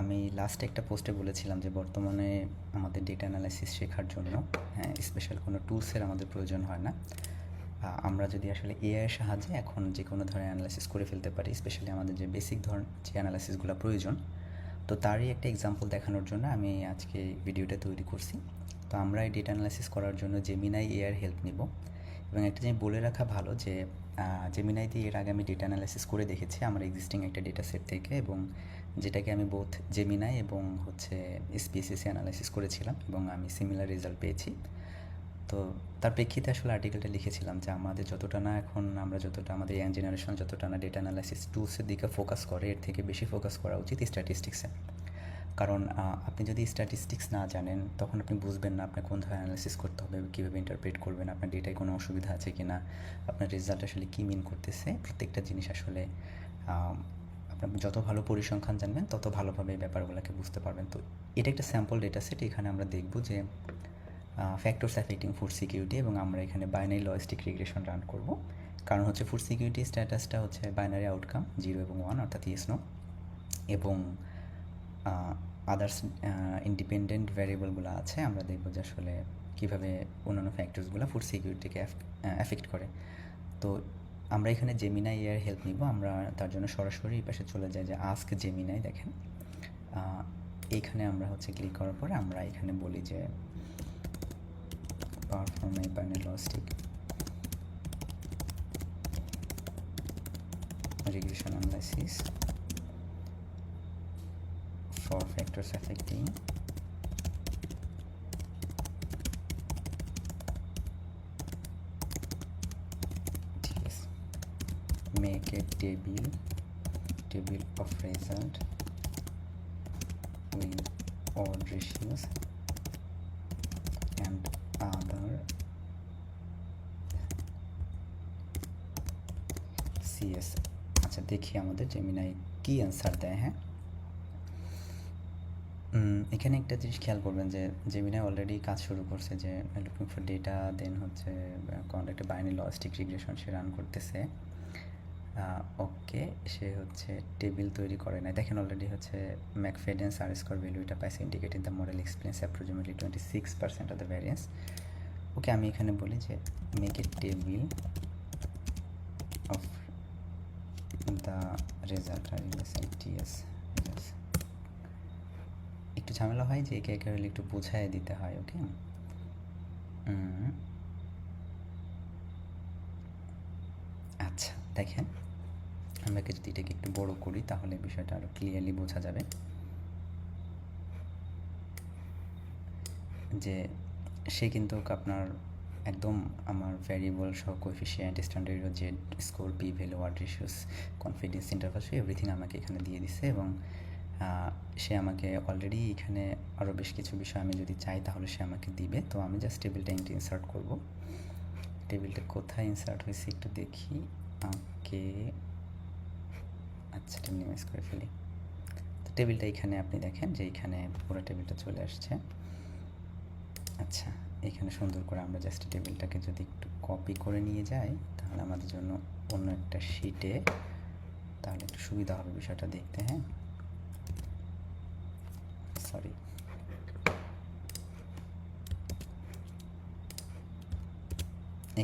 আমি লাস্ট একটা পোস্টে বলেছিলাম যে বর্তমানে আমাদের ডেটা অ্যানালাইসিস শেখার জন্য হ্যাঁ স্পেশাল কোনো টুলসের আমাদের প্রয়োজন হয় না। আমরা যদি আসলে এআইয়ের সাহায্যে এখন যে কোনো ধরনের অ্যানালাইসিস করে ফেলতে পারি স্পেশালি আমাদের যে বেসিক ধরন যে অ্যানালাইসিসগুলো প্রয়োজন, তো তারই একটা এক্সাম্পল দেখানোর জন্য আমি আজকে ভিডিওটা তৈরি করছি। তো আমরা এই ডেটা অ্যানালাইসিস করার জন্য জেমিনাই এআর হেল্প নিব। এবং একটা জিনিস বলে রাখা ভালো যে জেমিনাই দিয়ে এর আগে আমি ডেটা অ্যানালাইসিস করে দেখেছি, আমার এক্সিস্টিং একটা ডেটা সেট থেকে এবং যেটাকে আমি বোথ জেমিনাই এবং হচ্ছে এসপিএসএসি অ্যানালাইসিস করেছিলাম এবং আমি সিমিলার রেজাল্ট পেয়েছি। তো তার প্রেক্ষিতে আসলে আর্টিকেলটা লিখেছিলাম যে আমাদের যতটা না এখন আমরা যতটা আমাদের ইয়াং জেনারেশন যতটা না ডেটা অ্যানালাইসিস টুলসের দিকে ফোকাস করে, এর থেকে বেশি ফোকাস করা উচিত স্ট্যাটিস্টিক্সে কারণ আপনি যদি স্ট্যাটিস্টিক্স না জানেন, তখন আপনি বুঝবেন না আপনার কোন ধরনের অ্যানালাইসিস করতে হবে, কীভাবে ইন্টারপ্রেট করবেন, আপনার ডেটায় কোনো অসুবিধা আছে কি না আপনার রেজাল্ট আসলে কী মিন করতেছে, প্রত্যেকটা জিনিস আসলে আপনার যত ভালো পরিসংখ্যান জানবেন, তত ভালোভাবে এই ব্যাপারগুলোকে বুঝতে পারবেন। তো এটা একটা স্যাম্পল ডেটা সেট এখানে আমরা দেখব যে ফ্যাক্টরস অ্যাফেক্টিং ফুড সিকিউরিটি এবং আমরা এখানে বাইনারি লজিস্টিক রিগ্রেশন রান করব। কারণ হচ্ছে ফুড সিকিউরিটি স্ট্যাটাসটা হচ্ছে বাইনারি আউটকাম জিরো এবং ওয়ান অর্থাৎ ইয়েস নো এবং আদার্স ইন্ডিপেন্ডেন্ট ভ্যারিয়েবলগুলো আছে। আমরা দেখব যে আসলে কীভাবে অন্যান্য ফ্যাক্টরসগুলো ফুড সিকিউরিটিকে অ্যাফেক্ট করে। তো আমরা এখানে জেমিনাই এর হেল্প নিব। আমরা তার জন্য সরাসরি এই পাশে চলে যাই যে আস্ক জেমিনাই দেখেন। এইখানে আমরা হচ্ছে ক্লিক করার পরে আমরা এখানে বলি যে perform a binary regression analysis for factors affecting a table. Table of result with odd ratios and other. CS আচ্ছা দেখি আমাদের জেমিনাই কি অ্যান্সার দেয় হ্যাঁ? এখানে একটা জিনিস খেয়াল করবেন যে জেমিনাই অলরেডি কাজ শুরু করছে যে লুকিং ফর ডেটা দেন হচ্ছে একটা বাইনারি লজিস্টিক রিগ্রেশন সে রান করতেছে। ওকে, সে হচ্ছে টেবিল তৈরি করে না দেখেন অলরেডি হচ্ছে ম্যাকফেডেন্স আর স্কোর ভ্যালু এটা পাইছে indicating the model experience approximately twenty six percent of the variance okay, আমি এখানে বলি যে make a table of the result আর একটু ঝামেলা হয় যে একে একে একটু বোঝায় দিতে হয়, ওকে? আচ্ছা দেখেন। আমরা যদি এটাকে একটু বড় করি, তাহলে বিষয়টা আরও ক্লিয়ারলি বোঝা যাবে। যে সে কিন্তু আপনার একদম আমার ভ্যারিয়েবল সহ কোএফিসিয়েন্ট স্ট্যান্ডার্ড যে score p value word ratios confidence interval everything আমাকে এখানে দিয়ে দিছে এবং সে আমাকে অলরেডি এখানে আরও বেশ কিছু বিষয় আমি যদি চাই তাহলে সে আমাকে দিবে। তো আমি জাস্ট টেবিলটা ইনসার্ট করব। টেবিলটা কোথায় ইনসার্ট হয়েছে একটু দেখি। ওকে আচ্ছা এটা মিনিমাইজ করে ফেলি। তো টেবিলটা এখানে আপনি দেখেন যে এখানে পুরো টেবিলটা চলে আসছে। আচ্ছা এখানে সুন্দর করে আমরা জাস্ট টেবিলটাকে যদি একটু কপি করে নিয়ে যাই, তাহলে আমাদের জন্য অন্য একটা শিটে তাহলে একটু সুবিধা হবে বিষয়টা দেখতে হ্যাঁ? সরি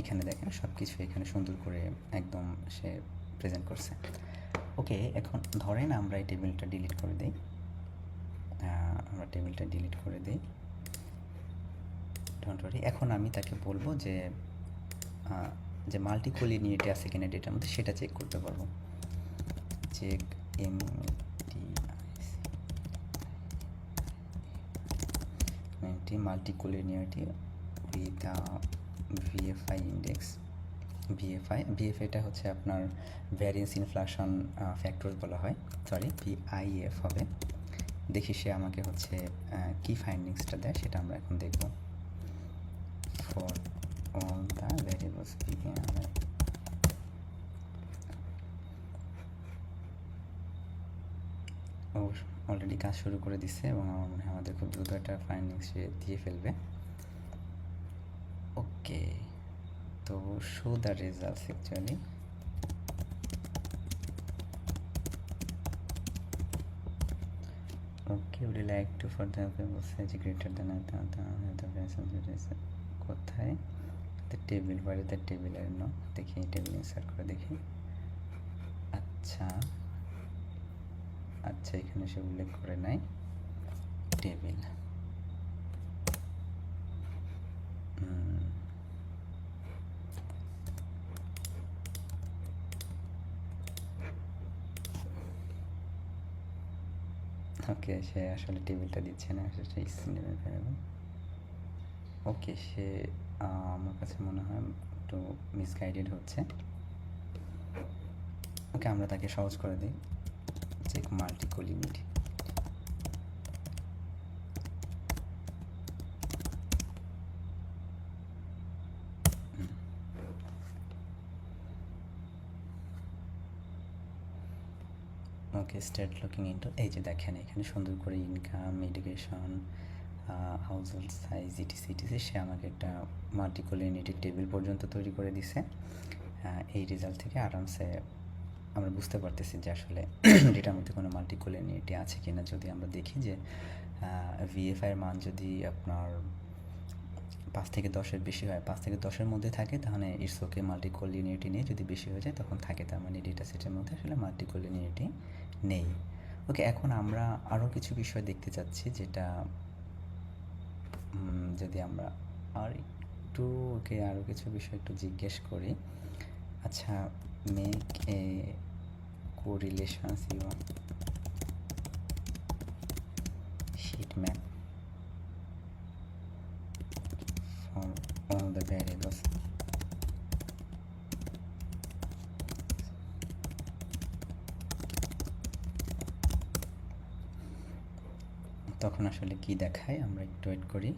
এখানে দেখেন সব কিছু এখানে সুন্দর করে একদম সে প্রেজেন্ট করছে। ওকে এখন ধরেন আমরা এই টেবিলটা ডিলিট করে দিই। আমরা টেবিলটা ডিলিট করে দিই। এখন আমি তাকে বলব যে যে মাল্টিকোলিনিয়েটি আছে কিনা ডেটার মধ্যে, সেটা চেক করতে পারব। Check M T multicollinearity with VFI index VFI ভিএফআইটা হচ্ছে আপনার ভ্যারিয়েন্স ইনফ্লেশন ফ্যাক্টর বলা হয়। সরি ভিআইএফ হবে। দেখি সে আমাকে হচ্ছে কি ফাইন্ডিংসটা দেয়, সেটা আমরা এখন দেখব। ফর অল দ্য ভ্যারিয়েবলস ও অলরেডি কাজ শুরু করে দিচ্ছে এবং আমার মনে হয় আমাদের খুব দ্রুত একটা ফাইন্ডিংস দিয়ে ফেলবে। ওকে তো show the results actually okay would like to for the বলছে যে গ্রেটার দেন কোথায়? টেবিল বাড়ি দ্য টেবিলের নো দেখি টেবিল ইনসার্ট করে দেখি। আচ্ছা। আচ্ছা এখানে সে উল্লেখ করে নাই। টেবিল ওকে, সে আসলে টেবিলটা দিচ্ছে না সেটা সিনেমা ফেরাবে। ওকে, সে আমার কাছে মনে হয় একটু মিসগাইডেড হচ্ছে। ওকে, আমরা তাকে সহজ করে দিই। Check multicollinearity okay Stata looking into এই যে দেখেন এখানে সুন্দর করে income education household size etc etc সে আমাকে একটা মাল্টিকুলিনিটি টেবিল পর্যন্ত তৈরি করে দিছে। এই রেজাল্ট থেকে আরামসে আমরা বুঝতে পারতেছি যে আসলে এটার মধ্যে কোনো মাল্টিকুলিনিটি আছে কি না যদি আমরা দেখি যে ভিএফআইয়ের মান যদি আপনার পাঁচ থেকে দশের বেশি হয়, পাঁচ থেকে দশের মধ্যে থাকে, তাহলে ইটস ওকে মাল্টিকোলিনিটি নিয়ে যদি বেশি হয়ে যায় তখন থাকে, তার মানে ডেটা সেটের মধ্যে আসলে মাল্টিকোলিনিটি নেই। ওকে এখন আমরা আরও কিছু বিষয় দেখতে চাচ্ছি যেটা যদি আমরা আর একটু ওকে আরও কিছু বিষয় একটু জিজ্ঞেস করি। আচ্ছা make a you sheet map for all the variables তখন আসলে কি দেখায়? আমরা একটু ওয়েট করি।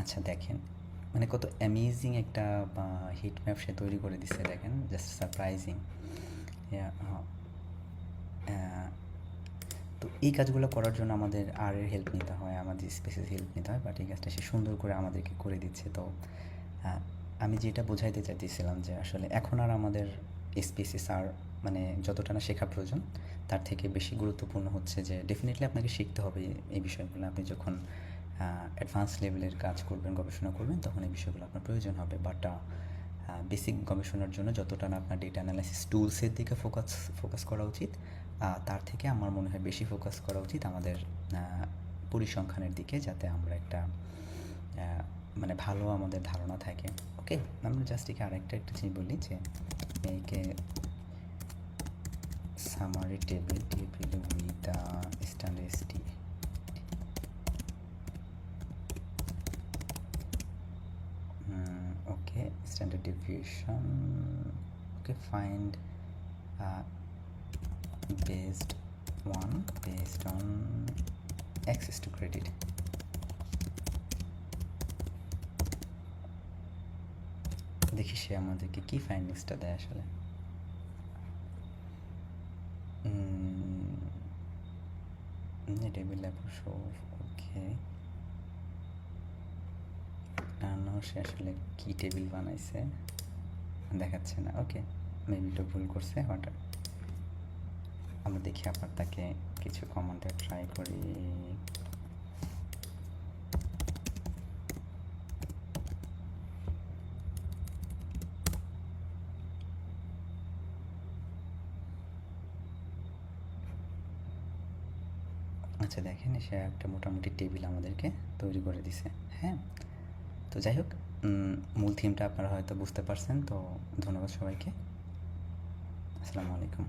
আচ্ছা দেখেন। মানে কত অ্যামেজিং একটা হিট ম্যাপ সে তৈরি করে দিচ্ছে দেখেন। জাস্ট সারপ্রাইজিং তো এই কাজগুলো করার জন্য আমাদের আর এর হেল্প নিতে হয়, আমাদের স্পেসের হেল্প নিতে হয় বাট এই কাজটা সে সুন্দর করে আমাদেরকে করে দিচ্ছে। তো আমি যেটা বোঝাইতে চাইতেছিলাম যে আসলে এখন আর আমাদের স্পেসিস আর মানে যতটা না শেখা প্রয়োজন, তার থেকে বেশি গুরুত্বপূর্ণ হচ্ছে যে ডেফিনেটলি আপনাকে শিখতে হবে এই বিষয়গুলো। আপনি যখন অ্যাডভান্স লেভেলের কাজ করবেন, গবেষণা করবেন, তখন এই বিষয়গুলো আপনার প্রয়োজন হবে। বাট বেসিক গবেষণার জন্য যতটা না আপনার ডেটা অ্যানালাইসিস টুলসের দিকে ফোকাস ফোকাস করা উচিত তার থেকে আমার মনে হয় বেশি ফোকাস করা উচিত আমাদের পরিসংখ্যানের দিকে যাতে আমরা একটা মানে ভালো আমাদের ধারণা থাকে। ওকে আমরা জাস্ট একে আরেকটা একটা জিনিস বলি যে মেয়েকে summary table table with standard standard deviation okay find uh, based one based on access to credit. দেখি সে আমাদেরকে কি ফাইন্ডিংসটা দেয় আসলে। টেবিল অবশ্য ওকে না সে আসলে কী টেবিল বানাইছে? দেখাচ্ছে না ওকে মেবি একটু ভুল করছে বাট আমরা দেখি আবার তাকে কিছু কমান্ডে ট্রাই করি। আচ্ছা দেখেন, সে একটা মোটামুটি টেবিল আমাদেরকে তৈরি করে দিছে হ্যাঁ? তো যাই হোক মূল থিমটা আপনারা হয়তো বুঝতে পারছেন, তো ধন্যবাদ সবাইকে। আসসালামু আলাইকুম।